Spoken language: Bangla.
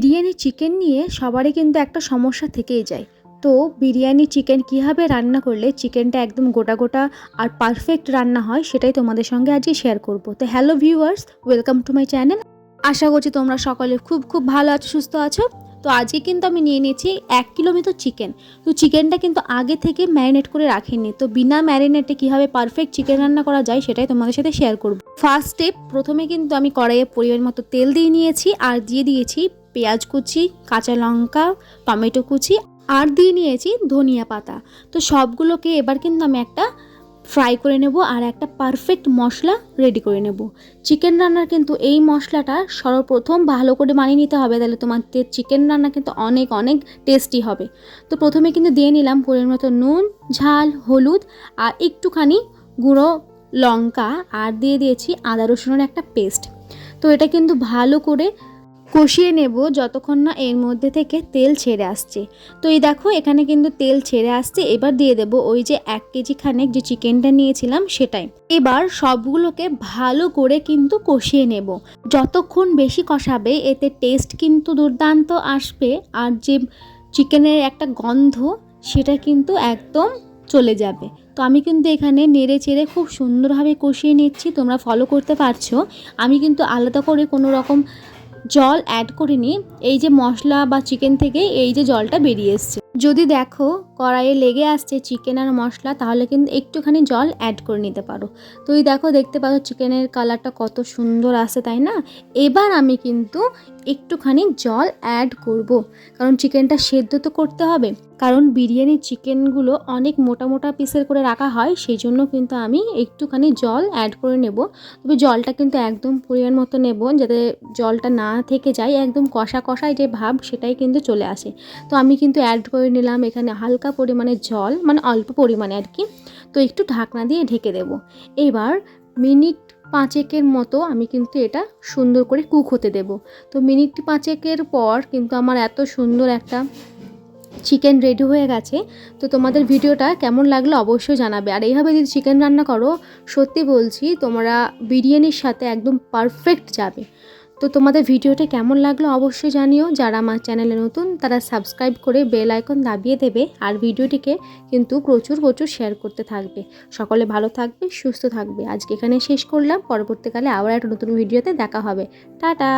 বিরিয়ানি চিকেন নিয়ে সবারই কিন্তু একটা সমস্যা থেকেই যায়। তো বিরিয়ানি চিকেন কীভাবে রান্না করলে চিকেনটা একদম গোটা গোটা আর পারফেক্ট রান্না হয় সেটাই তোমাদের সঙ্গে আজকে শেয়ার করব। তো hello viewers welcome to my channel আশা করছি তোমরা সকলে খুব খুব ভালো আছো, সুস্থ আছো। তো আজকে কিন্তু আমি নিয়ে নিয়েছি এক কিলো মতো চিকেন তো চিকেনটা কিন্তু আগে থেকে ম্যারিনেট করে রাখিনি। তো বিনা ম্যারিনেটে কীভাবে পারফেক্ট চিকেন রান্না করা যায় সেটাই তোমাদের সাথে শেয়ার করব। ফার্স্ট স্টেপ প্রথমে কিন্তু আমি কড়াইয়ে পরিমাণ মতো তেল দিয়ে নিয়েছি আর দিয়ে দিয়েছি পেঁয়াজ কুচি, কাঁচা লঙ্কা, টমেটো কুচি আর দিয়ে নিয়েছি ধনিয়া পাতা। তো সবগুলোকে এবার কিন্তু আমি একটা ফ্রাই করে নেব আর একটা পারফেক্ট মশলা রেডি করে নেব। চিকেন রান্নার কিন্তু এই মশলাটা সর্বপ্রথম ভালো করে মানিয়ে নিতে হবে, তাহলে তোমাদের চিকেন রান্না কিন্তু অনেক অনেক টেস্টি হবে। তো প্রথমে কিন্তু দিয়ে নিলাম পরিমাণ মতো নুন, ঝাল, হলুদ আর একটুখানি গুঁড়ো লঙ্কা আর দিয়ে দিয়েছি আদা রসুনের একটা পেস্ট। তো এটা কিন্তু ভালো করে কষিয়ে নেব যতক্ষণ না এর মধ্যে থেকে তেল ছেড়ে আসছে। তো এই দেখো, এখানে কিন্তু তেল ছেড়ে আসছে। এবার দিয়ে দেব ওই যে এক কেজি খানেক যে চিকেনটা নিয়েছিলাম সেটাই। এবার সবগুলোকে ভালো করে কিন্তু কষিয়ে নেব। যতক্ষণ বেশি কষাবে, এতে টেস্ট কিন্তু দুর্দান্ত আসবে। আর যে চিকেনের একটা গন্ধ, সেটা কিন্তু একদম চলে যাবে। তো আমি কিন্তু এখানে নেড়ে চেড়ে খুব সুন্দরভাবে কষিয়ে নিচ্ছি। তোমরা ফলো করতে পারছ। আমি কিন্তু আলাদা করে কোনো রকম জল অ্যাড করিনি এই যে মশলা বা চিকেন থেকে এই যে জলটা বেরিয়ে এসছে। যদি দেখো কড়াইয়ে লেগে আসছে চিকেন আর মশলা, তাহলে কিন্তু একটুখানি জল অ্যাড করে নিতে পারো। তুই দেখো, দেখতে পাচ্ছ চিকেনের কালারটা কত সুন্দর আসে তাই না? এবার আমি কিন্তু একটুখানি জল অ্যাড করব। কারণ চিকেনটা সেদ্ধ তো করতে হবে। কারণ বিরিয়ানির চিকেনগুলো অনেক মোটা মোটা পিসের করে রাখা হয়, সেই জন্য কিন্তু আমি একটুখানি জল অ্যাড করে নেব। তবে জলটা কিন্তু একদম পরিমাণ মতো নেব, যাতে জলটা না থেকে যায়, একদম কষা কষায় যে ভাব, সেটাই কিন্তু চলে আসে। তো আমি কিন্তু অ্যাড করে নিলাম, এখানে হালকা পরিমাণে জল মানে অল্প পরিমাণে আর কি। তো একটু ঢাকনা দিয়ে ঢেকে দেব। এবার মিনিট পাঁচেকের মতো আমি কিন্তু এটা সুন্দর করে কুক হতে দেব। তো মিনিট পাঁচেকের পর কিন্তু আমার এত সুন্দর একটা চিকেন রেডি হয়ে গেছে। তো তোমাদের ভিডিওটা কেমন লাগল অবশ্যই জানাবে। আর এইভাবে যদি চিকেন রান্না করো, সত্যি বলছি, তোমরা বিরিয়ানির সাথে একদম পারফেক্ট যাবে। তো তোমাদের ভিডিওটা কেমন লাগল অবশ্যই জানিও। যারা আমার চ্যানেলে নতুন, তারা সাবস্ক্রাইব করে বেল আইকন দাবিয়ে দেবে আর ভিডিওটিকে কিন্তু প্রচুর প্রচুর শেয়ার করতে থাকবে। সকলে ভালো থাকবে, সুস্থ থাকবে। আজকে এখানে শেষ করলাম। পরবর্তীকালে আবার একটা নতুন ভিডিওতে দেখা হবে। টাটা!